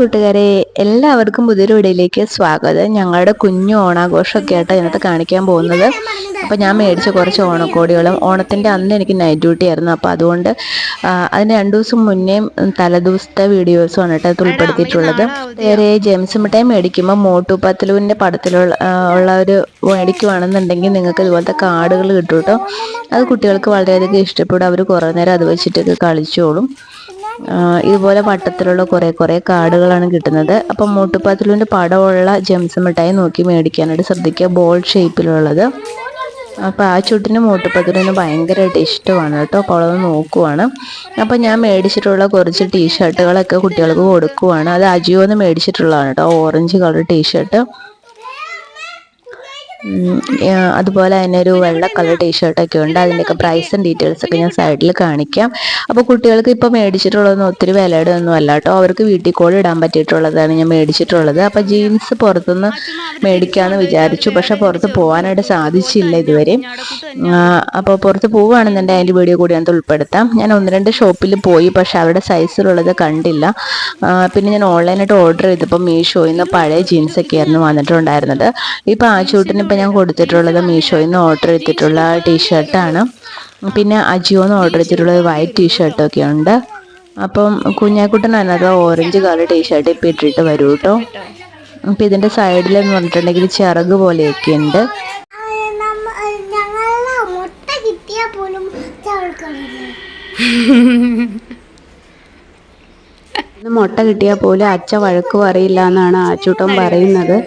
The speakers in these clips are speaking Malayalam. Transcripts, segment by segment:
കൂട്ടുകാരെ എല്ലാവർക്കും പുതിയൊരു വീഡിയോയിലേക്ക് സ്വാഗതം. ഞങ്ങളുടെ കുഞ്ഞു ഓണാഘോഷമൊക്കെ ആയിട്ട് ഇതിനകത്ത് കാണിക്കാൻ പോകുന്നത്. അപ്പോൾ ഞാൻ മേടിച്ച കുറച്ച് ഓണക്കോടികളും ഓണത്തിന്റെ അന്ന് എനിക്ക് നൈറ്റ് ഡ്യൂട്ടി ആയിരുന്നു. അപ്പോൾ അതുകൊണ്ട് അതിന് രണ്ട് ദിവസം മുന്നേ തലേദിവസത്തെ വീഡിയോസുമാണ് കേട്ടോ അത് ഉൾപ്പെടുത്തിയിട്ടുള്ളത്. വേറെ ജെയിംസ് മിഠായി മേടിക്കുമ്പോൾ മോട്ടു പത്തലുവിന്റെ പടത്തിലുള്ള ഉള്ള ഒരു മേടിക്കുവാണെന്നുണ്ടെങ്കിൽ നിങ്ങൾക്ക് ഇതുപോലത്തെ കാർഡുകൾ കിട്ടും കേട്ടോ. അത് കുട്ടികൾക്ക് വളരെയധികം ഇഷ്ടപ്പെടും. അവർ കുറേ നേരം അത് വെച്ചിട്ടൊക്കെ കളിച്ചോളും. ഇതുപോലെ വട്ടത്തിലുള്ള കുറേ കുറേ കാർഡുകളാണ് കിട്ടുന്നത്. അപ്പം മൂട്ടുപാത്തിലുവിന്റെ പടമുള്ള ജെംസ് മിഠായി നോക്കി മേടിക്കാനായിട്ട് ശ്രദ്ധിക്കുക. ബോൾ ഷേപ്പിലുള്ളത് അപ്പോൾ ആ ചുട്ടിന് മൂട്ടുപത്തിലിന് ഭയങ്കരമായിട്ട് ഇഷ്ടമാണ് കേട്ടോ. അപ്പോൾ അവളത് നോക്കുവാണ്. അപ്പോൾ ഞാൻ മേടിച്ചിട്ടുള്ള കുറച്ച് ടീഷർട്ടുകളൊക്കെ കുട്ടികൾക്ക് കൊടുക്കുവാണ്. അത് അജിയോന്ന് മേടിച്ചിട്ടുള്ളതാണ് കേട്ടോ. ഓറഞ്ച് കളർ ടീഷർട്ട് അതുപോലെ തന്നെ ഒരു വെള്ള കളർ ടീഷർട്ടൊക്കെ ഉണ്ട്. അതിന്റെയൊക്കെ പ്രൈസും ഡീറ്റെയിൽസൊക്കെ ഞാൻ സൈഡിൽ കാണിക്കാം. അപ്പോൾ കുട്ടികൾക്ക് ഇപ്പോൾ മേടിച്ചിട്ടുള്ളതൊന്നും ഒത്തിരി വിലയുടെ ഒന്നും അല്ല കേട്ടോ. അവർക്ക് വീട്ടിൽ കൂടെ ഇടാൻ പറ്റിയിട്ടുള്ളതാണ് ഞാൻ മേടിച്ചിട്ടുള്ളത്. അപ്പോൾ ജീൻസ് പുറത്തുനിന്ന് മേടിക്കാമെന്ന് വിചാരിച്ചു. പക്ഷെ പുറത്ത് പോകാനായിട്ട് സാധിച്ചില്ല ഇതുവരെ. അപ്പോൾ പുറത്ത് പോവുകയാണെന്നുണ്ടെങ്കിൽ അതിന്റെ വീഡിയോ കൂടി ഞാൻ ഉൾപ്പെടുത്താം. ഞാൻ ഒന്ന് രണ്ട് ഷോപ്പിൽ പോയി. പക്ഷെ അവരുടെ സൈസിലുള്ളത് കണ്ടില്ല. പിന്നെ ഞാൻ ഓൺലൈനായിട്ട് ഓർഡർ ചെയ്തപ്പോൾ മീഷോയിൽ നിന്ന് പഴയ ജീൻസൊക്കെ ആയിരുന്നു വന്നിട്ടുണ്ടായിരുന്നത്. ഇപ്പോൾ ആ ചൂട്ടിന് ഇപ്പോൾ ഞാൻ കൊടുത്തിട്ടുള്ളത് മീഷോയിൽ നിന്ന് ഓർഡർ ചെയ്തിട്ടുള്ള ടീഷർട്ടാണ് പിന്നെ അജിയോന്ന് ഓർഡർ ചെയ്തിട്ടുള്ള വൈറ്റ് ടീഷർട്ടൊക്കെ ഉണ്ട്. അപ്പം കുഞ്ഞാക്കുട്ടൻ അതിനകത്ത് ഓറഞ്ച് കളർ ടീഷർട്ട് ഇപ്പം ഇട്ടിട്ട് വരൂ കേട്ടോ അപ്പം ഇതിന്റെ സൈഡിലെന്ന് പറഞ്ഞിട്ടുണ്ടെങ്കിൽ ചിറക് പോലെയൊക്കെ ഉണ്ട്. മുട്ട കിട്ടിയാൽ പോലും അച്ഛ വഴക്ക് പറയില്ല എന്നാണ് ആച്ചൂട്ടൻ പറയുന്നത്.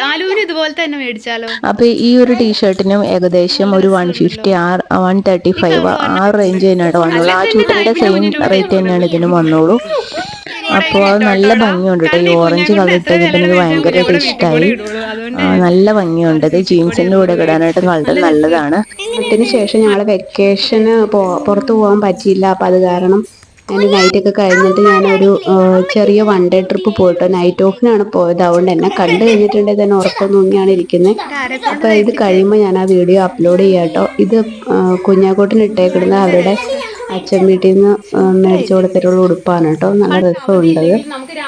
ആലുവിന് ഇതുപോലെ തന്നെ മേടിച്ചാലോ? അപ്പോൾ ഈ ഒരു ടീഷർട്ടിനും ഏകദേശം ഒരു one fifty or one thirty five ആ റേഞ്ച് തന്നെയാണ് വന്നുള്ളൂ ആ ചൂട്ടിന്റെ സെയിം റേറ്റ് തന്നെയാണ് ഇതിന് വന്നോളൂ. അപ്പോൾ അത് നല്ല ഭംഗിയുണ്ട് കേട്ടോ. ഈ ഓറഞ്ച് കളർ ഇട്ടത് എനിക്ക് ഭയങ്കരമായിട്ട് ഇഷ്ടമായി ആ, നല്ല ഭംഗിയുണ്ട്. ഇത് ജീൻസിന്റെ കൂടെ ഇടാനായിട്ട് വളരെ നല്ലതാണ്. അതിന് ശേഷം ഞങ്ങൾ വെക്കേഷന് പുറത്തു പുറത്ത് പോകാൻ പറ്റിയില്ല. അപ്പം അത് കാരണം ഞാൻ നൈറ്റ് ഒക്കെ കഴിഞ്ഞിട്ട് ഞാനൊരു ചെറിയ വൺ ഡേ ട്രിപ്പ് പോയിട്ട് നൈറ്റ് ഓഫിനാണ് പോയത്. അതുകൊണ്ട് എന്നെ കണ്ടു കഴിഞ്ഞിട്ടുണ്ടെങ്കിൽ തന്നെ ഉറക്കം തൂങ്ങിയാണ് ഇരിക്കുന്നത് അപ്പോൾ ഇത് കഴിയുമ്പോൾ ഞാൻ ആ വീഡിയോ അപ്ലോഡ് ചെയ്യാം കേട്ടോ ഇത് കുഞ്ഞാക്കോട്ടിന് ഇട്ടേക്കിടുന്ന അവരുടെ അച്ഛൻ വീട്ടിൽ നിന്ന് മേടിച്ചു കൊടുത്തിട്ടുള്ള ഉടുപ്പാണ് കേട്ടോ. നല്ല രസമുണ്ടത്.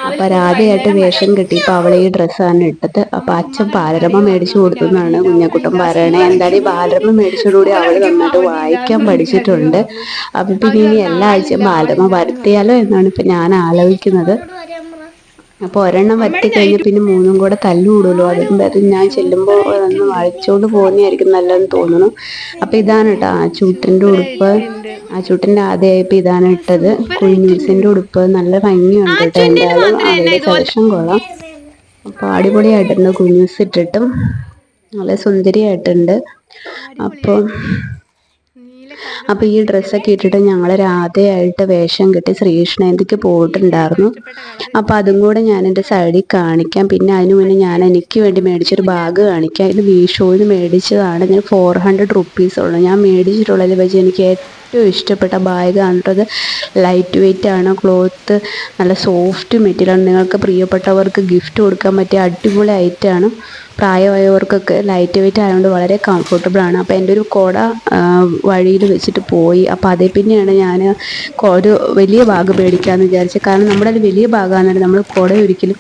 അപ്പോൾ രാധയായിട്ട് വേഷം കിട്ടിയപ്പോൾ അവളെ ഈ ഡ്രസ്സാണ് ഇട്ടത്. അപ്പോൾ അച്ഛൻ ബാലരമ മേടിച്ചു കൊടുത്തു എന്നാണ് കുഞ്ഞക്കുട്ടൻ പറയണേ. എന്തായാലും ഈ ബാലരമ മേടിച്ചതോടുകൂടി അവൾ നന്നായിട്ട് വായിക്കാൻ പഠിച്ചിട്ടുണ്ട്. അപ്പം പിന്നെ ഇനി എല്ലാ ആഴ്ചയും ബാലരമ വരുത്തിയാലോ എന്നാണ് ഇപ്പം ഞാൻ ആലോചിക്കുന്നത്. അപ്പോൾ ഒരെണ്ണം വറ്റി കഴിഞ്ഞ് പിന്നെ മൂന്നും കൂടെ തല്ലുകൂടുമല്ലോ അതിന് പേരും ഞാൻ ചെല്ലുമ്പോൾ ഒന്ന് വായിച്ചോണ്ട് പോകുന്നതായിരിക്കും നല്ലതെന്ന് തോന്നുന്നു. അപ്പൊ ഇതാണ് കേട്ടോ ആ ചൂട്ടിന്റെ ഉടുപ്പ്. ആ ചൂട്ടിന്റെ ആദ്യമായപ്പോൾ ഇതാണ് ഇട്ടത്. കുഞ്ഞൂസിന്റെ ഉടുപ്പ്. നല്ല ഭംഗിയുണ്ട് കേട്ടോ എന്തായാലും അവരുടെ സെലക്ഷൻ കൊള്ളാം. അപ്പോൾ അടിപൊളിയായിട്ടുണ്ട്. കുഞ്ഞൂസ് ഇട്ടിട്ടും നല്ല സുന്ദരിയായിട്ടുണ്ട്. അപ്പോൾ അപ്പോൾ ഈ ഡ്രസ്സൊക്കെ ഇട്ടിട്ട് ഞങ്ങൾ രാധയായിട്ട് വേഷം കെട്ടി ശ്രീകൃഷ്ണേന്തിക്ക് പോയിട്ടുണ്ടായിരുന്നു. അപ്പോൾ അതും കൂടെ ഞാൻ എന്റെ സൈഡിൽ കാണിക്കാം. പിന്നെ അതിന് മുന്നേ ഞാൻ എനിക്ക് വേണ്ടി മേടിച്ചൊരു ബാഗ് കാണിക്കാം. ഇത് മീഷോയിൽ നിന്ന് മേടിച്ചതാണ്. ഞാൻ ഫോർ ഹൺഡ്രഡ് റുപ്പീസ് ഉള്ളു. ഞാൻ മേടിച്ചിട്ടുള്ളതിൽ വെച്ച് എനിക്ക് ഏറ്റവും ഇഷ്ടപ്പെട്ട ബാഗാണ് കേട്ടോ. ലൈറ്റ് വെയിറ്റ് ആണ് ക്ലോത്ത് നല്ല സോഫ്റ്റ് മെറ്റീരിയലാണ് നിങ്ങൾക്ക് പ്രിയപ്പെട്ടവർക്ക് ഗിഫ്റ്റ് കൊടുക്കാൻ പറ്റിയ അടിപൊളി ഐറ്റമാണ് പ്രായമായവർക്കൊക്കെ ലൈറ്റ് വെയിറ്റ് ആയതുകൊണ്ട് വളരെ കംഫർട്ടബിൾ ആണ്. അപ്പോൾ എന്റെ ഒരു കുട വഴിയിൽ വെച്ചിട്ട് പോയി. അപ്പോൾ അതേ പിന്നെയാണ് ഞാൻ ഒരു വലിയ ബാഗ് മേടിക്കാമെന്ന് വിചാരിച്ചത് കാരണം നമ്മുടെ വലിയ ബാഗാണെന്നുണ്ടെങ്കിൽ നമ്മൾ കുട ഒരിക്കലും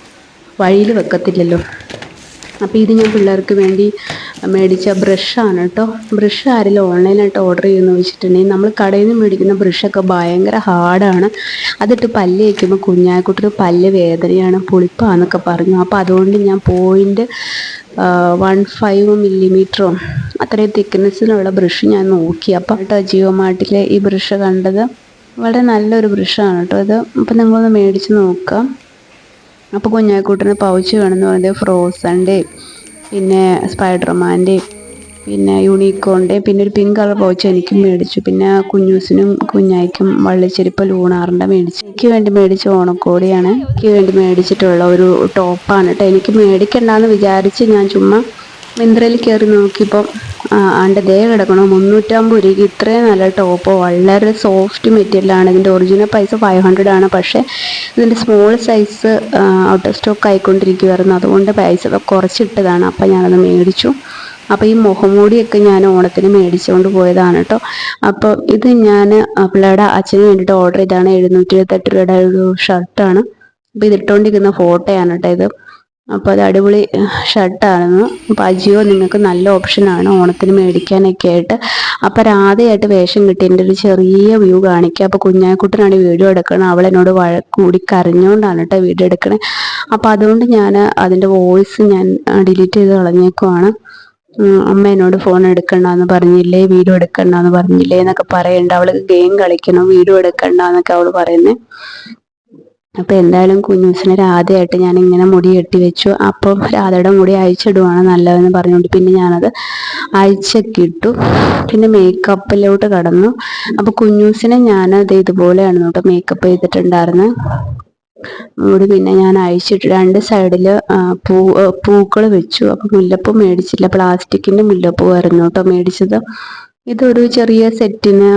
വഴിയിൽ വെക്കത്തില്ലല്ലോ. അപ്പോൾ ഇത് ഞാൻ പിള്ളേർക്ക് വേണ്ടി മേടിച്ച ബ്രഷാണ് കേട്ടോ. ബ്രഷ് ആരെങ്കിലും ഓൺലൈനായിട്ട് ഓർഡർ ചെയ്യുമെന്ന് വെച്ചിട്ടുണ്ടെങ്കിൽ നമ്മൾ കടയിൽ നിന്ന് മേടിക്കുന്ന ബ്രഷൊക്കെ ഭയങ്കര ഹാർഡാണ്. അതിട്ട് പല്ല് വയ്ക്കുമ്പോൾ കുഞ്ഞാക്കുട്ടിന് പല്ല് വേദനയാണ് പുളിപ്പാന്നൊക്കെ പറഞ്ഞു. അപ്പോൾ അതുകൊണ്ട് ഞാൻ പോയിന്റ് വൺ ഫൈവ് മില്ലിമീറ്ററോ അത്രയും തിക്നെസ്സിലുള്ള ബ്രഷ് ഞാൻ നോക്കി. അപ്പോൾ കേട്ടോ ജിയോ മാർട്ടിലെ ഈ ബ്രഷ് കണ്ടത്. വളരെ നല്ലൊരു ബ്രഷാണ് കേട്ടോ ഇത്. അപ്പോൾ നിങ്ങളൊന്ന് മേടിച്ച് നോക്കാം. അപ്പോൾ കുഞ്ഞാക്കൂട്ടിന് പൗച്ച് വേണമെന്ന് പറയുന്നത് ഫ്രോസന്റെ പിന്നെ സ്പൈഡർമാന്റെയും പിന്നെ യൂണിക്കോണിന്റെ പിന്നെ ഒരു പിങ്ക് കളർ പൗച്ച് എനിക്കും മേടിച്ചു. പിന്നെ കുഞ്ഞൂസിനും കുഞ്ഞായിക്കും വള്ളിച്ചെരിപ്പ് ലൂണാറിന്റെ മേടിച്ചു. എനിക്ക് വേണ്ടി മേടിച്ച ഓണക്കോടിയാണ്. എനിക്ക് വേണ്ടി മേടിച്ചിട്ടുള്ള ഒരു ടോപ്പാണ് കേട്ടോ എനിക്ക് മേടിക്കണ്ടെന്ന് വിചാരിച്ച് ഞാൻ ചുമ്മാ മിന്ത്രയിൽ കയറി നോക്കിയപ്പോൾ ആണ്ട് ദേ കിടക്കണം. മുന്നൂറ്റമ്പത് രൂപയ്ക്ക് ഇത്രയും നല്ല ടോപ്പ് വളരെ സോഫ്റ്റ് മെറ്റീരിയലാണ് ഇതിന്റെ ഒറിജിനൽ പ്രൈസ് ഫൈവ് ഹൺഡ്രഡ് ആണ്. പക്ഷേ ഇതിന്റെ small size out of stock ആയിക്കൊണ്ടിരിക്കുമായിരുന്നു അതുകൊണ്ട് പൈസ കുറച്ചിട്ടതാണ്. അപ്പം ഞാനത് മേടിച്ചു. അപ്പോൾ ഈ മുഖംമൂടിയൊക്കെ ഞാൻ ഓണത്തിന് മേടിച്ചുകൊണ്ട് പോയതാണ് കേട്ടോ അപ്പോൾ ഇത് ഞാൻ പിള്ളേരുടെ അച്ഛന് വേണ്ടിയിട്ട് ഓർഡർ ചെയ്താണ് എഴുന്നൂറ്റി എഴുപത്തെട്ട് രൂപയുടെ ഒരു ഷർട്ടാണ് അപ്പോൾ ഇത് ഇട്ടുകൊണ്ടിരിക്കുന്ന ഫോട്ടോയാണ് കേട്ടോ ഇത്. അപ്പോൾ അത് അടിപൊളി ഷർട്ടായിരുന്നു. അപ്പോൾ അജിയോ നിങ്ങൾക്ക് നല്ല ഓപ്ഷനാണ് ഓണത്തിന് മേടിക്കാനൊക്കെ ആയിട്ട്. അപ്പോൾ രാധയായിട്ട് വേഷം കിട്ടി. എന്റെ ഒരു ചെറിയ വ്യൂ കാണിക്കുക അപ്പോൾ കുഞ്ഞാക്കുട്ടനാണ് വീഡിയോ എടുക്കണം അവൾ എന്നോട് കൂടി കരഞ്ഞുകൊണ്ടാണ് കേട്ടോ വീഡിയോ എടുക്കണേ. അപ്പോൾ അതുകൊണ്ട് ഞാൻ അതിന്റെ വോയിസ് ഞാൻ ഡിലീറ്റ് ചെയ്ത് കളഞ്ഞേക്കുവാണ്. അമ്മ എന്നോട് ഫോൺ എടുക്കണ്ടെന്ന് പറഞ്ഞില്ലേ വീഡിയോ എടുക്കണ്ട എന്ന് പറഞ്ഞില്ലേ എന്നൊക്കെ പറയണ്ട. അവൾക്ക് ഗെയിം കളിക്കണം വീഡിയോ എടുക്കണ്ട എന്നൊക്കെ അവൾ പറയുന്നത് അപ്പൊ എന്തായാലും കുഞ്ഞൂസിന് രാധയായിട്ട് ഞാൻ ഇങ്ങനെ മുടി കെട്ടി വെച്ചു. അപ്പം രാധയുടെ മുടി അയച്ചിടുവാണ് നല്ലതെന്ന് പറഞ്ഞുകൊണ്ട് പിന്നെ ഞാനത് അയച്ചൊക്കെ ഇട്ടു. പിന്നെ മേക്കപ്പിലോട്ട് കടന്നു. അപ്പോൾ കുഞ്ഞൂസിനെ ഞാൻ അത് ഇതുപോലെയാണ് കേട്ടോ മേക്കപ്പ് ചെയ്തിട്ടുണ്ടായിരുന്നത് മുടി പിന്നെ ഞാൻ അഴിച്ചിട്ട് രണ്ട് സൈഡിൽ പൂ പൂക്കൾ വെച്ചു. അപ്പൊ മുല്ലപ്പൂ മേടിച്ചില്ല. പ്ലാസ്റ്റിക്കിന്റെ മുല്ലപ്പൂ ആയിരുന്നു കേട്ടോ മേടിച്ചത്. ഇതൊരു ചെറിയ സെറ്റിന്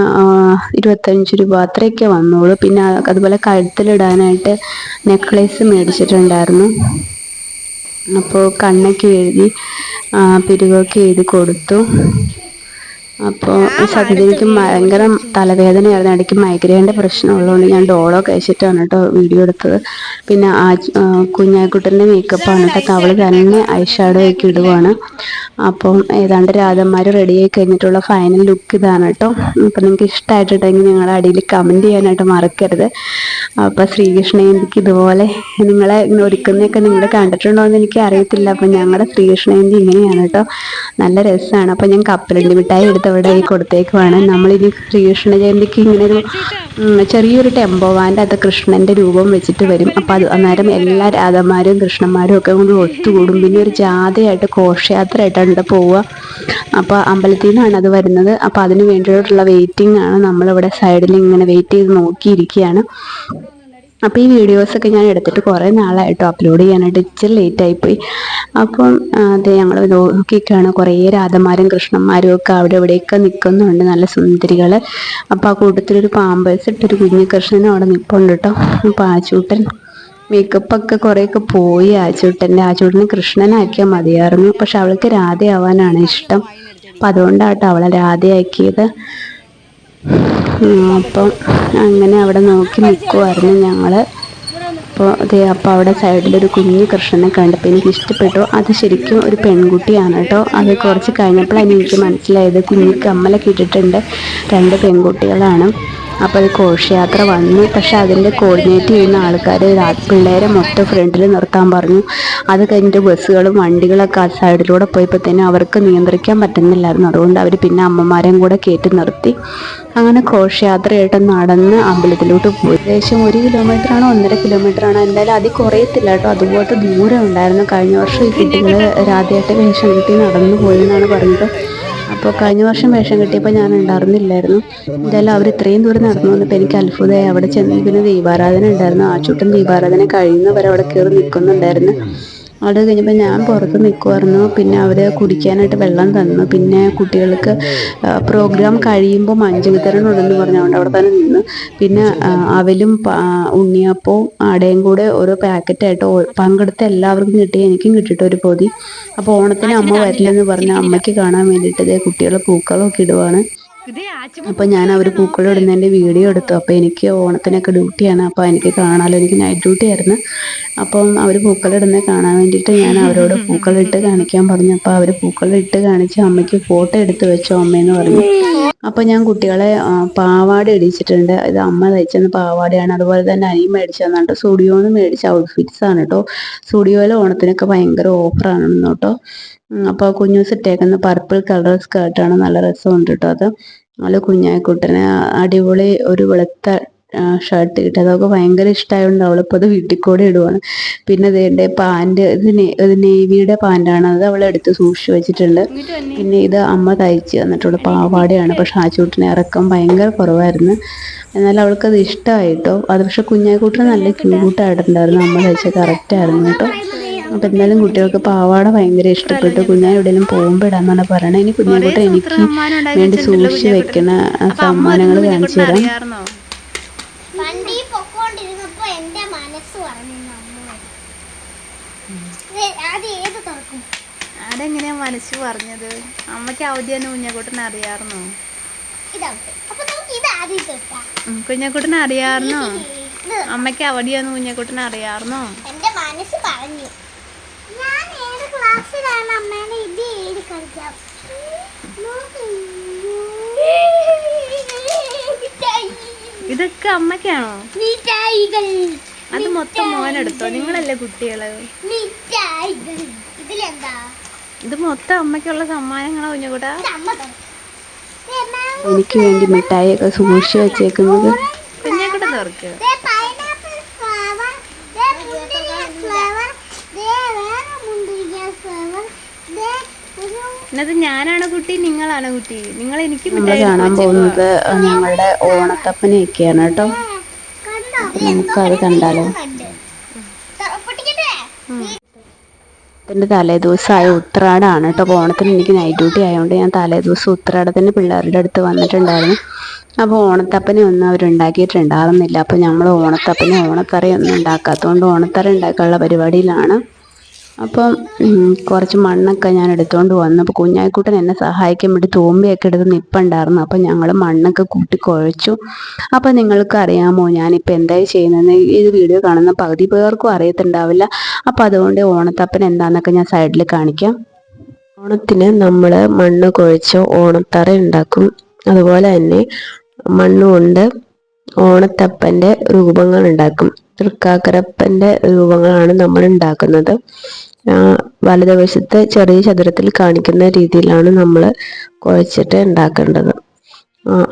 ഇരുപത്തഞ്ച് രൂപ അത്രയൊക്കെ വന്നോളൂ. പിന്നെ അതുപോലെ കഴുത്തിലിടാനായിട്ട് നെക്ലേസ് മേടിച്ചിട്ടുണ്ടായിരുന്നു. അപ്പോൾ കണ്ണൊക്കെ എഴുതി പിരുകൊക്കെ എഴുതി കൊടുത്തു. അപ്പോൾ സത്യത്തിൽ എനിക്ക് ഭയങ്കര തലവേദനയായിരുന്നു. ഇടയ്ക്ക് മൈഗ്രൈന്റെ പ്രശ്നമുള്ളതുകൊണ്ട് ഞാൻ ഡോളോ കഴിച്ചിട്ടാണ് കേട്ടോ വീഡിയോ എടുത്തത്. പിന്നെ ആ കുഞ്ഞാക്കുട്ടന്റെ മേക്കപ്പാണ് കേട്ടോ. അവൾ തന്നെ ഐഷാഡോ ഒക്കെ ഇടുവാണ്. അപ്പം ഏതാണ്ട് രാധന്മാർ റെഡിയായി കഴിഞ്ഞിട്ടുള്ള ഫൈനൽ ലുക്ക് ഇതാണ് കേട്ടോ. അപ്പം നിങ്ങൾക്ക് ഇഷ്ടമായിട്ടുണ്ടെങ്കിൽ നിങ്ങൾ അടിയിൽ കമന്റ് ചെയ്യാനായിട്ട് മറക്കരുത്. അപ്പം ശ്രീകൃഷ്ണജയന്തിക്ക് ഇതുപോലെ നിങ്ങളെ ഇങ്ങനെ ഒരുക്കുന്നതൊക്കെ നിങ്ങൾ കണ്ടിട്ടുണ്ടോ എന്ന് എനിക്ക് അറിയത്തില്ല. അപ്പം ഞങ്ങളുടെ ശ്രീകൃഷ്ണജയന്തി ഇങ്ങനെയാണ് കേട്ടോ. നല്ല രസമാണ്. അപ്പം ഞാൻ കപ്പലണ്ടി മിഠായി എടുത്ത് ഇവിടെ ഈ കൊടുത്തേക്കുവാണ്. നമ്മളിനി ശ്രീകൃഷ്ണ ജയന്തിക്ക് ഇങ്ങനെ ഒരു ചെറിയൊരു ടെമ്പോ വാന്റെ അത് കൃഷ്ണന്റെ രൂപം വെച്ചിട്ട് വരും. അപ്പം അത് അന്നേരം എല്ലാ രാധമാരും കൃഷ്ണന്മാരും ഒക്കെ കൊണ്ട് ഒത്തുകൂടും. പിന്നെ ഒരു ജാഥയായിട്ട് ഘോഷയാത്രയായിട്ടാണ് ഇവിടെ പോവുക. അപ്പോൾ അമ്പലത്തിൽ നിന്നാണ് അത് വരുന്നത്. അപ്പോൾ അതിന് വേണ്ടിയിട്ടുള്ള വെയിറ്റിംഗ് ആണ്. നമ്മളിവിടെ സൈഡിൽ ഇങ്ങനെ വെയിറ്റ് ചെയ്ത് നോക്കിയിരിക്കുകയാണ്. അപ്പോൾ ഈ വീഡിയോസൊക്കെ ഞാൻ എടുത്തിട്ട് കുറേ നാളായിട്ടോ അപ്ലോഡ് ചെയ്യാനായിട്ട് ഇച്ചിരി ലേറ്റ് ആയിപ്പോയി. അപ്പം അത് ഞങ്ങൾ നോക്കിയൊക്കെയാണ് കുറേ രാധമാരും കൃഷ്ണന്മാരും ഒക്കെ അവിടെ ഇവിടെയൊക്കെ നിൽക്കുന്നുണ്ട് നല്ല സുന്ദരികൾ അപ്പോൾ ആ കൂട്ടത്തിലൊരു പാമ്പേഴ്സ് ഇട്ടൊരു കുഞ്ഞു കൃഷ്ണനും അവിടെ നിൽപ്പുണ്ട് കേട്ടോ അപ്പോൾ ആച്ചൂട്ടൻ മേക്കപ്പൊക്കെ കുറേയൊക്കെ പോയി ആച്ചൂട്ടന്റെ ആച്ചൂട്ടനെ കൃഷ്ണനാക്കിയാൽ മതിയായിരുന്നു. പക്ഷെ അവൾക്ക് രാധയാവാനാണ് ഇഷ്ടം. അപ്പം അതുകൊണ്ടാട്ടോ അവളെ രാധയാക്കിയത്. അപ്പം അങ്ങനെ അവിടെ നോക്കി നിൽക്കുമായിരുന്നു ഞങ്ങൾ അപ്പോൾ അതെ അപ്പോൾ അവിടെ സൈഡിലൊരു കുഞ്ഞു കൃഷ്ണനെ കണ്ടപ്പോൾ എനിക്ക് ഇഷ്ടപ്പെട്ടു. അത് ശരിക്കും ഒരു പെൺകുട്ടിയാണ് കേട്ടോ. അത് കുറച്ച് കഴിഞ്ഞപ്പോഴാണ് എനിക്ക് മനസ്സിലായത് കുഞ്ഞു കമ്മലൊക്കെ ഇട്ടിട്ടുണ്ട് രണ്ട് പെൺകുട്ടികളാണ്. അപ്പോൾ അത് ഘോഷയാത്ര വന്നു. പക്ഷേ അതിന്റെ കോർഡിനേറ്റ് ചെയ്യുന്ന ആൾക്കാർ പിള്ളേരെ മൊത്തം ഫ്രണ്ടിൽ നിർത്താൻ പറഞ്ഞു. അത് കഴിഞ്ഞിട്ട് ബസ്സുകളും വണ്ടികളൊക്കെ ആ സൈഡിലൂടെ പോയപ്പോൾ തന്നെ അവർക്ക് നിയന്ത്രിക്കാൻ പറ്റുന്നില്ലായിരുന്നു. അതുകൊണ്ട് അവർ പിന്നെ അമ്മമാരെയും കൂടെ കയറ്റി നിർത്തി. അങ്ങനെ ഘോഷയാത്രയായിട്ട് നടന്ന് അമ്പലത്തിലോട്ട് പോയി. ഏകദേശം ഒരു കിലോമീറ്റർ ആണോ ഒന്നര കിലോമീറ്റർ ആണോ എന്തായാലും അത് കുറയത്തില്ല കേട്ടോ. അതുപോലത്തെ ദൂരം ഉണ്ടായിരുന്നു. കഴിഞ്ഞ വർഷം ഈ കുട്ടികൾ രാധയായിട്ട് വേഷം കിട്ടി നടന്നു പോയി എന്നാണ് പറഞ്ഞത്. അപ്പോൾ കഴിഞ്ഞ വർഷം വേഷം കിട്ടിയപ്പോൾ ഞാൻ ഉണ്ടായിരുന്നില്ലായിരുന്നു. എന്തായാലും അവർ ഇത്രയും ദൂരം നടന്നു വന്നപ്പോൾ എനിക്ക് അത്ഭുതമായി. അവിടെ ചെന്ന് പിന്നെ ദീപാരാധന ഉണ്ടായിരുന്നു. ആച്ചൂട്ടൻ ദീപാരാധന കഴിയുന്നവരെ അവിടെ കയറി നിൽക്കുന്നുണ്ടായിരുന്നു. അവിടെ കഴിഞ്ഞപ്പോൾ ഞാൻ പുറത്ത് നിൽക്കുമായിരുന്നു പിന്നെ അവർ കുടിക്കാനായിട്ട് വെള്ളം തന്നു. പിന്നെ കുട്ടികൾക്ക് പ്രോഗ്രാം കഴിയുമ്പോൾ മഞ്ച് വിതരണം ഉണ്ടെന്ന് പറഞ്ഞുകൊണ്ട് അവിടെ തന്നെ നിന്ന്. പിന്നെ അവലും ഉണ്ണിയപ്പവും അടയും കൂടെ ഓരോ പാക്കറ്റായിട്ട് പങ്കെടുത്ത് എല്ലാവർക്കും കിട്ടി. എനിക്കും കിട്ടിയിട്ട് ഒരു പൊതി. അപ്പോൾ ഓണത്തിന് അമ്മ വരില്ലെന്ന് പറഞ്ഞ അമ്മയ്ക്ക് കാണാൻ വേണ്ടിയിട്ട് കുട്ടികൾ പൂക്കളമൊക്കെ ഇടുവാണ്. അപ്പോൾ ഞാൻ അവർ പൂക്കളം എന്റെ വീഡിയോ എടുത്തു. അപ്പോൾ എനിക്ക് ഓണത്തിനൊക്കെ ഡ്യൂട്ടിയാണ്. അപ്പോൾ എനിക്ക് കാണാമല്ലോ എനിക്ക് നൈറ്റ് ഡ്യൂട്ടി ആയിരുന്നു. അപ്പം അവർ പൂക്കളിടുന്നത് കാണാൻ വേണ്ടിയിട്ട് ഞാൻ അവരോട് പൂക്കളിട്ട് കാണിക്കാൻ പറഞ്ഞു. അപ്പോൾ അവർ പൂക്കളിട്ട് കാണിച്ച് അമ്മയ്ക്ക് ഫോട്ടോ എടുത്ത് വെച്ചോ അമ്മയെന്ന് പറഞ്ഞു. അപ്പോൾ ഞാൻ കുട്ടികളെ പാവാട ഇടിച്ചിട്ടുണ്ട്. ഇത് അമ്മ തയ്ച്ചെന്ന് പാവാടയാണ്. അതുപോലെ തന്നെ അനിയും മേടിച്ചു കേട്ടോ സ്റ്റുഡിയോന്ന് മേടിച്ച ഔട്ട്ഫിറ്റ്സ് ആണ് കേട്ടോ സ്റ്റുഡിയോയിലെ ഓണത്തിനൊക്കെ ഭയങ്കര ഓഫറാണ് കേട്ടോ. അപ്പോൾ കുഞ്ഞൂസ് ഇട്ടേക്കുന്ന പർപ്പിൾ കളർ സ്കേർട്ടാണ് നല്ല രസമുണ്ട് കേട്ടോ അത്. നല്ല കുഞ്ഞായിക്കുട്ടന് അടിപൊളി ഒരു വെളുത്ത ഷർട്ട് കിട്ടി അതൊക്കെ ഭയങ്കര ഇഷ്ടമായതുകൊണ്ട് അവളിപ്പോൾ അത് വീട്ടിൽ കൂടെ ഇടുവാണ്. പിന്നെ ഇതിന്റെ പാന്റ് ഇത് ഇത് നേവിയുടെ പാന്റാണ് അത് അവൾ എടുത്ത് സൂക്ഷിച്ച് വെച്ചിട്ടുണ്ട്. പിന്നെ ഇത് അമ്മ തയ്ച്ച് തന്നിട്ടുള്ള പാവാടയാണ്. പക്ഷെ ആ ചൂട്ടിന് ഇറക്കം ഭയങ്കര കുറവായിരുന്നു. എന്നാലും അവൾക്കത് ഇഷ്ടമായിട്ടോ അത് പക്ഷെ കുഞ്ഞായിക്കൂട്ടിന് നല്ല ക്യൂട്ടായിട്ടുണ്ടായിരുന്നു അമ്മ തയ്ച്ച കറക്റ്റ് ആയിരുന്നു കേട്ടോ അപ്പം എന്തായാലും കുട്ടികൾക്ക് പാവാട ഭയങ്കര ഇഷ്ടപ്പെട്ടു. കുഞ്ഞാൻ എവിടെയെങ്കിലും പോകുമ്പോൾ ഇടാന്നാണ് പറയണത് ഇനി കുഞ്ഞാൻകുട്ടൻ എനിക്ക് വേണ്ടി സൂക്ഷിച്ച് വെക്കണ സമ്മാനങ്ങൾ കാണിച്ചു തരാം. വണ്ടി പൊക്കോണ്ടിരുന്നപ്പോ എന്റെ മനസ്സ് പറഞ്ഞു അമ്മ. അത് ഏത് തുറക്കും? അതെങ്ങനെയാ മനസ്സ് പറഞ്ഞത്? അമ്മയ്ക്ക് അവധിയെന്ന് കുഞ്ഞാക്കുട്ടനെ ഉം, കുഞ്ഞാക്കുട്ടനെ അമ്മയ്ക്ക് അവധിയെന്ന് കുഞ്ഞാക്കുട്ടനെ അറിയാർന്നോ എന്റെ മനസ്സ് പറഞ്ഞു. ക്ലാസ്സിലാണ് അമ്മേനെ ഇത് ഏത് കളിക്കാം. ഇതൊക്കെ അമ്മക്കാണോ മിഠായികൾ. അത് മൊത്തം മോനെടുത്തോ? നിങ്ങളല്ലേ കുട്ടികൾ? മിഠായികൾ. ഇതിലെന്താ? ഇത് മൊത്തം അമ്മയ്ക്കുള്ള സമ്മാനങ്ങളോ കുഞ്ഞുകൂടാ എനിക്ക് വേണ്ടി മിഠായിയൊക്കെ സൂക്ഷിച്ചു വെച്ചേക്കുന്നത്. കുഞ്ഞാക്കൂടെ തുറക്ക് ദേ pineapple flower. ദേ മുന്തിരിങ്ങ flower. ദേ വേറെ മുന്തിരിങ്ങ flower. ദേ ഒരു എന്നത് ഞാനാണ് കുട്ടി നിങ്ങളാണ് കുട്ടി. നിങ്ങൾ എനിക്ക് മിഠായി കാണാൻ പോകുന്നത് ഞങ്ങളുടെ ഓണത്തപ്പനെയൊക്കെയാണ് കേട്ടോ. നമുക്കത് കണ്ടാലോ? എന്റെ തലേദിവസമായ ഉത്രാടാണ് കേട്ടോ. അപ്പോൾ ഓണത്തിന് എനിക്ക് നൈറ്റ് ഡ്യൂട്ടി ആയതുകൊണ്ട് ഞാൻ തലേദിവസം ഉത്രാടത്തിന് പിള്ളേരുടെ അടുത്ത് വന്നിട്ടുണ്ടായിരുന്നു. അപ്പോൾ ഓണത്തപ്പനെ ഒന്നും അവരുണ്ടാക്കിയിട്ടുണ്ടായിരുന്നില്ല. അപ്പോൾ നമ്മൾ ഓണത്തപ്പനെ ഓണക്കറി ഒന്നും ഉണ്ടാക്കാത്തതുകൊണ്ട് ഓണത്തറ ഉണ്ടാക്കാനുള്ള പരിപാടിയിലാണ്. അപ്പം കുറച്ച് മണ്ണൊക്കെ ഞാൻ എടുത്തുകൊണ്ട് വന്നു. അപ്പോൾ കുഞ്ഞായിക്കുട്ടൻ എന്നെ സഹായിക്കാൻ വേണ്ടി തൂമ്പയൊക്കെ എടുത്ത് നിപ്പുണ്ടായിരുന്നു. അപ്പം ഞങ്ങൾ മണ്ണൊക്കെ കൂട്ടി കുഴച്ചു. അപ്പം നിങ്ങൾക്ക് അറിയാമോ ഞാനിപ്പോൾ എന്തായി ചെയ്യുന്നതെന്ന് ഈ വീഡിയോ കാണുന്ന പകുതി പേർക്കും അറിയത്തുണ്ടാവില്ല. അപ്പം അതുകൊണ്ട് ഓണത്തപ്പൻ എന്താണെന്നൊക്കെ ഞാൻ സൈഡിൽ കാണിക്കാം. ഓണത്തിന് നമ്മൾ മണ്ണ് കുഴച്ച് ഓണത്തറ ഉണ്ടാക്കും. അതുപോലെ തന്നെ മണ്ണ് കൊണ്ട് ഓണത്തപ്പന്റെ രൂപങ്ങൾ ഉണ്ടാക്കും. തൃക്കാക്കരപ്പന്റെ രൂപങ്ങളാണ് നമ്മൾ ഉണ്ടാക്കുന്നത്. വലതുവശത്ത് ചെറിയ ചതുരത്തിൽ കാണിക്കുന്ന രീതിയിലാണ് നമ്മൾ കുഴച്ചിട്ട് ഉണ്ടാക്കേണ്ടത്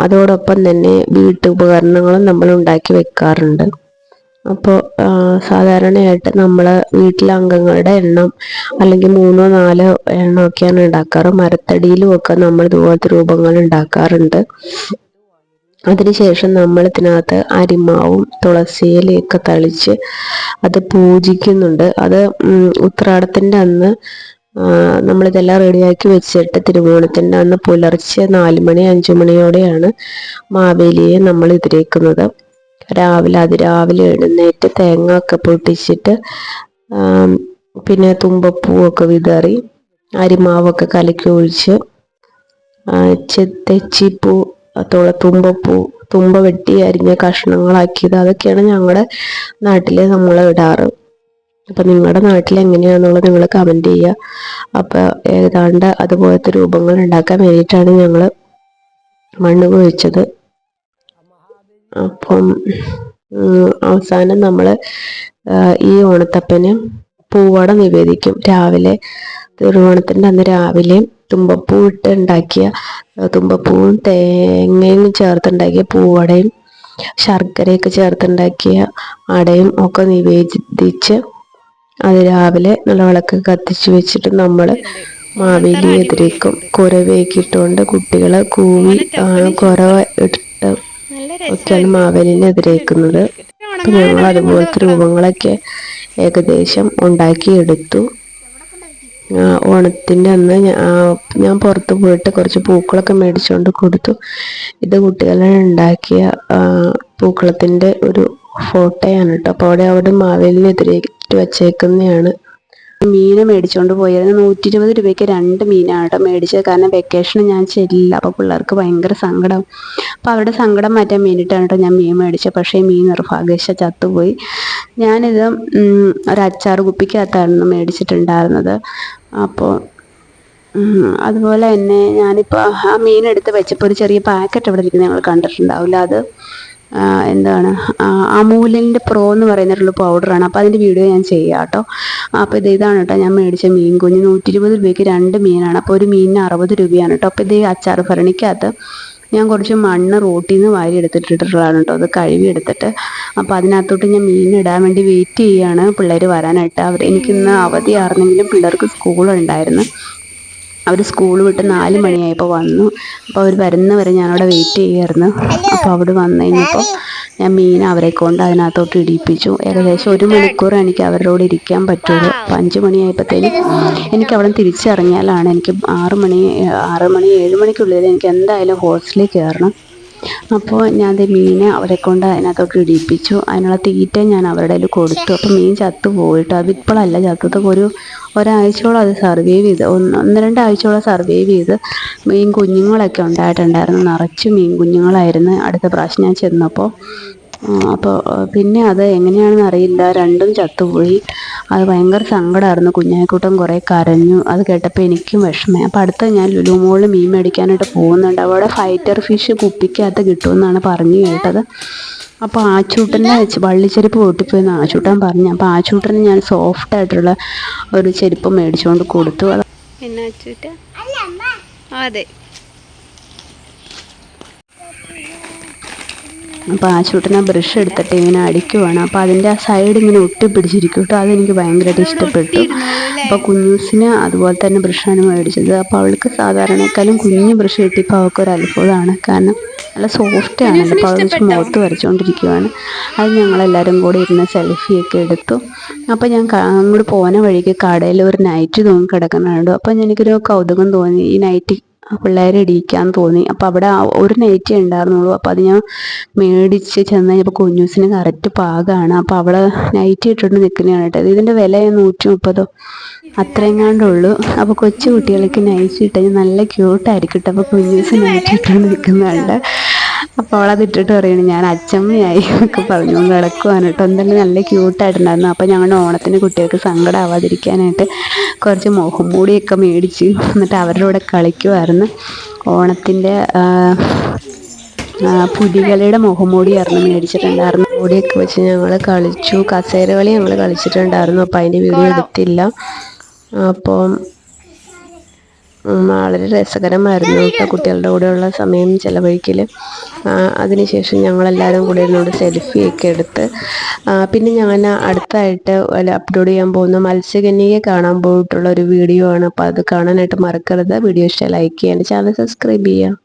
അതോടൊപ്പം തന്നെ വീട്ടുപകരണങ്ങളും നമ്മൾ ഉണ്ടാക്കി വെക്കാറുണ്ട്. അപ്പോൾ സാധാരണയായിട്ട് നമ്മൾ വീട്ടിലെ അംഗങ്ങളുടെ എണ്ണം അല്ലെങ്കിൽ മൂന്നോ നാലോ എണ്ണമൊക്കെയാണ് ഉണ്ടാക്കാറ്. മരത്തടിയിലും ഒക്കെ നമ്മൾ ഇതുപോലത്തെ രൂപങ്ങൾ ഉണ്ടാക്കാറുണ്ട്. അതിനുശേഷം നമ്മൾ ഇതിനകത്ത് അരിമാവും തുളസിയിലൊക്കെ തളിച്ച് അത് പൂജിക്കുന്നുണ്ട്. അത് ഉത്രാടത്തിന്റെ അന്ന് നമ്മളിതെല്ലാം റെഡിയാക്കി വെച്ചിട്ട് തിരുവോണത്തിന്റെ അന്ന് പുലർച്ചെ നാല് മണി അഞ്ചു മണിയോടെയാണ് മാവേലിയെ നമ്മൾ ഇതിരേക്കുന്നത്. രാവിലെ അതിരാവിലെ എഴുന്നേറ്റ് തേങ്ങ ഒക്കെ പൊട്ടിച്ചിട്ട് പിന്നെ തുമ്പപ്പൂവൊക്കെ വിതറി അരിമാവൊക്കെ കലക്കി ഒഴിച്ച് തെച്ചിപ്പൂ തുള തുമ്പപ്പൂ തുമ്പ വെട്ടി അരിഞ്ഞ കഷ്ണങ്ങളാക്കിയത്. അതൊക്കെയാണ് ഞങ്ങളുടെ നാട്ടിൽ നമ്മൾ ഇടാറ്. അപ്പം നിങ്ങളുടെ നാട്ടിൽ എങ്ങനെയാണെന്നുള്ളത് നിങ്ങൾ കമന്റ് ചെയ്യുക അപ്പോൾ ഏതാണ്ട് അതുപോലത്തെ രൂപങ്ങൾ ഉണ്ടാക്കാൻ വേണ്ടിയിട്ടാണ് ഞങ്ങൾ മണ്ണ് കുഴിച്ചത് അപ്പം അവസാനം നമ്മൾ ഈ ഓണത്തപ്പന് പൂവട നിവേദിക്കും. രാവിലെ തിരുവോണത്തിന്റെ അന്ന് രാവിലെ തുമ്പപ്പൂ ഇട്ട് ഉണ്ടാക്കിയ തുമ്പപ്പൂവും തേങ്ങയും ചേർത്തുണ്ടാക്കിയ പൂവടയും ശർക്കരയൊക്കെ ചേർത്തുണ്ടാക്കിയ അടയും ഒക്കെ നിവേദിച്ച് അത് രാവിലെ നല്ല വിളക്ക് കത്തിച്ച് വെച്ചിട്ട് നമ്മൾ മാവേലി എതിരേക്കും കുരവയൊക്കെ ഇട്ടുകൊണ്ട് കുട്ടികൾ കൂവി ആ, ഇട്ട് ഒക്കെയാണ് മാവേലിനെ എതിരേക്കുന്നത്. അപ്പം ഞങ്ങൾ അതുപോലത്തെ രൂപങ്ങളൊക്കെ ഏകദേശം ഉണ്ടാക്കിയെടുത്തു. ഓണത്തിന്റെ അന്ന് ഞാൻ പുറത്ത് പോയിട്ട് കുറച്ച് പൂക്കളൊക്കെ മേടിച്ചുകൊണ്ട് കൊടുത്തു. ഇത് കുട്ടികളെ ഉണ്ടാക്കിയ പൂക്കളത്തിന്റെ ഒരു ഫോട്ടോയാണ് കേട്ടോ. അപ്പോൾ അവിടെ അവിടെ മാവേലിനെതിരേറ്റ് വച്ചേക്കുന്നതാണ് മീനെ മേടിച്ചുകൊണ്ട് പോയത്. നൂറ്റി ഇരുപത് രൂപയ്ക്ക് രണ്ട് മീനാണ് കേട്ടോ മേടിച്ചത്. കാരണം വെക്കേഷന് ഞാൻ ചെല്ലില്ല. അപ്പോൾ പിള്ളേർക്ക് ഭയങ്കര സങ്കടം. അപ്പോൾ അവരുടെ സങ്കടം മാറ്റാൻ വേണ്ടിയിട്ടാണ് കേട്ടോ ഞാൻ മീൻ മേടിച്ചത്. പക്ഷേ മീൻ നിർഭാഗ്യശ ചത്തുപോയി. ഞാനിത് ഒരു അച്ചാർ കുപ്പിക്കകത്തായിരുന്നു മേടിച്ചിട്ടുണ്ടായിരുന്നത്. അപ്പോൾ അതുപോലെ തന്നെ ഞാനിപ്പോൾ ആ മീൻ എടുത്ത് വെച്ചപ്പോൾ ഒരു ചെറിയ പാക്കറ്റ് അവിടെ ഇരിക്കുന്നത് ഞങ്ങൾ കണ്ടിട്ടുണ്ടാവില്ല. അത് എന്താണ്? അമൂലിന്റെ പ്രോ എന്ന് പറയുന്നിട്ടുള്ള പൗഡറാണ് അപ്പോൾ അതിന്റെ വീഡിയോ ഞാൻ ചെയ്യാം കേട്ടോ. അപ്പോൾ ഇത് ഇതാണ് കേട്ടോ. ഞാൻ മേടിച്ച മീൻ കുഞ്ഞ്. നൂറ്റി ഇരുപത് രൂപയ്ക്ക് രണ്ട് മീനാണ്. അപ്പോൾ ഒരു മീനിന് അറുപത് രൂപയാണ് കേട്ടോ. അപ്പോൾ ഇത് അച്ചാർ ഭരണിക്കകത്ത് ഞാൻ കുറച്ച് മണ്ണ് റോട്ടിൽ നിന്ന് വാരി എടുത്തിട്ടിട്ടുള്ളതാണ് കേട്ടോ. അത് കഴുകി എടുത്തിട്ട്. അപ്പോൾ അതിനകത്തോട്ട് ഞാൻ മീൻ ഇടാൻ വേണ്ടി വെയിറ്റ് ചെയ്യുകയാണ് പിള്ളേർ വരാനായിട്ട്. അവർ എനിക്കിന്ന് അവധിയായിരുന്നെങ്കിലും പിള്ളേർക്ക് സ്കൂളുണ്ടായിരുന്നു അവർ സ്കൂൾ വിട്ട് നാല് മണിയായപ്പോൾ വന്നു. അപ്പോൾ അവർ വരുന്നവരെ ഞാനവിടെ വെയിറ്റ് ചെയ്യുമായിരുന്നു അപ്പോൾ അവിടെ വന്നു കഴിഞ്ഞപ്പോൾ ഞാൻ മീൻ അവരെ കൊണ്ട് അതിനകത്തോട്ട് ഇടിപ്പിച്ചു. ഏകദേശം ഒരു മണിക്കൂർ എനിക്ക് അവരോട് ഇരിക്കാൻ പറ്റുള്ളൂ അപ്പോൾ അഞ്ച് മണിയായപ്പോഴത്തേനും എനിക്ക് അവിടെ തിരിച്ചിറങ്ങിയാലാണ് എനിക്ക് ആറ് മണി ആറ് മണി ഏഴ് മണിക്കുള്ളിൽ എനിക്ക് എന്തായാലും ഹോസ്റ്റലിൽ കയറണം. അപ്പോൾ ഞാൻ അത് മീനെ അവരെ കൊണ്ട് അതിനകത്തോട്ട് ഇടിപ്പിച്ചു. അതിനുള്ള തീറ്റ ഞാൻ അവരുടെ കയ്യിൽ കൊടുത്തു. അപ്പോൾ മീൻ ചത്തു പോയിട്ട്. അത് ഇപ്പോഴല്ല ചത്തത് ഒരു ഒരാഴ്ചയോളം അത് സർവൈവ് ചെയ്ത്. ഒന്ന് ഒന്ന് രണ്ടാഴ്ചയോളം സർവൈവ് ചെയ്ത് മീൻ കുഞ്ഞുങ്ങളൊക്കെ ഉണ്ടായിട്ടുണ്ടായിരുന്നു. നിറച്ച് മീൻ കുഞ്ഞുങ്ങളായിരുന്നു. അടുത്ത പ്രാവശ്യം ഞാൻ ചെന്നപ്പോൾ അപ്പോൾ പിന്നെ അത് എങ്ങനെയാണെന്ന് അറിയില്ല. രണ്ടും ചത്തുപോയി. അത് ഭയങ്കര സങ്കടമായിരുന്നു കുഞ്ഞായിക്കൂട്ടം കുറേ കരഞ്ഞു. അത് കേട്ടപ്പോൾ എനിക്കും വിഷമമായി. അപ്പോൾ അടുത്ത ഞാൻ ലുലു മോളിൽ മീൻ മേടിക്കാനായിട്ട് പോകുന്നുണ്ട്. അവിടെ ഫൈറ്റർ ഫിഷ് കുപ്പിക്കകത്ത് കിട്ടുമെന്നാണ് പറഞ്ഞു കേട്ടത്. അപ്പോൾ ആച്ചൂട്ടന്റെ വെച്ച് വള്ളിച്ചെരുപ്പ് പൊട്ടിപ്പോയെന്ന് ആച്ചൂട്ടൻ പറഞ്ഞു. അപ്പോൾ ആച്ചൂട്ടന് ഞാൻ സോഫ്റ്റ് ആയിട്ടുള്ള ഒരു ചെരുപ്പ് മേടിച്ചുകൊണ്ട് കൊടുത്തു. അത് എന്നാ അതെ. അപ്പോൾ ആ ചൂട്ടന ബ്രഷ് എടുത്തിട്ട് ഇങ്ങനെ അടിക്കുവാണ്. അപ്പോൾ അതിന്റെ ആ സൈഡ് ഇങ്ങനെ ഒട്ടിപ്പിടിച്ചിരിക്കും കേട്ടോ. അതെനിക്ക് ഭയങ്കരമായിട്ട് ഇഷ്ടപ്പെട്ടു. അപ്പോൾ കുഞ്ഞൂസിന് അതുപോലെ തന്നെ ബ്രഷാണ് മേടിച്ചത്. അപ്പോൾ അവൾക്ക് സാധാരണക്കാളും കുഞ്ഞ് ബ്രഷ് കിട്ടിയപ്പോൾ അവൾക്കൊരു അത്ഭുതമാണ്. കാരണം നല്ല സോഫ്റ്റ് ആണ് അപ്പോൾ അവൾ വെച്ച് മുഖത്ത് വരച്ചുകൊണ്ടിരിക്കുവാണ് അത് ഞങ്ങളെല്ലാവരും കൂടി ഇരുന്ന് സെൽഫിയൊക്കെ എടുത്തു. അപ്പോൾ ഞാൻ അങ്ങോട്ട് പോകുന്ന വഴിക്ക് കടയിൽ ഒരു നൈറ്റ് തൂങ്ങി കിടക്കുന്നുണ്ട്. അപ്പോൾ എനിക്കൊരു കൗതുകം തോന്നി. ഈ നൈറ്റ് പിള്ളേരെ ഇടിയിക്കാൻ തോന്നി. അപ്പോൾ അവിടെ ഒരു നൈറ്റി ഉണ്ടായിരുന്നുള്ളൂ. അപ്പോൾ അത് ഞാൻ മേടിച്ച് ചെന്ന് കഴിഞ്ഞപ്പോൾ കുഞ്ഞൂസിന് കറക്റ്റ് പാകമാണ് അപ്പോൾ അവിടെ നൈറ്റി ഇട്ടുകൊണ്ട് നിൽക്കുന്നതാണ് കേട്ടോ. ഇതിന്റെ വില നൂറ്റി മുപ്പതോ അത്രയെങ്ങാണ്ടേ ഉള്ളൂ അപ്പോൾ കൊച്ചു കുട്ടികൾക്ക് നൈറ്റി ഇട്ടാൽ നല്ല ക്യൂട്ടായിരിക്കും കേട്ടോ. അപ്പോൾ കുഞ്ഞൂസ് നൈറ്റി ഇട്ടുകൊണ്ട് നിൽക്കുന്നുണ്ട്. അപ്പോൾ അവളത് ഇട്ടിട്ട് പറയണു ഞാൻ അച്ചമ്മയായി ഒക്കെ പറഞ്ഞു. കിടക്കുവാണ് കേട്ടോ. എന്തായാലും നല്ല ക്യൂട്ടായിട്ടുണ്ടായിരുന്നു അപ്പോൾ ഞങ്ങളുടെ ഓണത്തിന് കുട്ടികൾക്ക് സങ്കടമാവാതിരിക്കാനായിട്ട് കുറച്ച് മുഖം മൂടിയൊക്കെ മേടിച്ച് എന്നിട്ട് അവരുടെ കൂടെ കളിക്കുമായിരുന്നു ഓണത്തിന്റെ പുലികളുടെ മുഖംമൂടി ആയിരുന്നു മേടിച്ചിട്ടുണ്ടായിരുന്നു. മൂടിയൊക്കെ വെച്ച് ഞങ്ങൾ കളിച്ചു. കസേര കളി ഞങ്ങൾ കളിച്ചിട്ടുണ്ടായിരുന്നു. അപ്പോൾ അതിന്റെ വീഡിയോ എടുത്തില്ല. അപ്പം വളരെ രസകരമായിരുന്നു കേട്ടോ കുട്ടികളുടെ കൂടെയുള്ള സമയം ചിലവഴിക്കൽ അതിനുശേഷം ഞങ്ങളെല്ലാവരും കൂടെ ഇരുന്നോട് സെൽഫിയൊക്കെ എടുത്ത് പിന്നെ ഞാൻ അടുത്തായിട്ട് അപ്ലോഡ് ചെയ്യാൻ പോകുന്ന മത്സ്യകന്യകയെ കാണാൻ പോയിട്ടുള്ള ഒരു വീഡിയോ ആണ്. അപ്പോൾ അത് കാണാനായിട്ട് മറക്കരുത്. വീഡിയോ ഇഷ്ടം ലൈക്ക് ചെയ്യാൻ. ചാനൽ സബ്സ്ക്രൈബ് ചെയ്യുക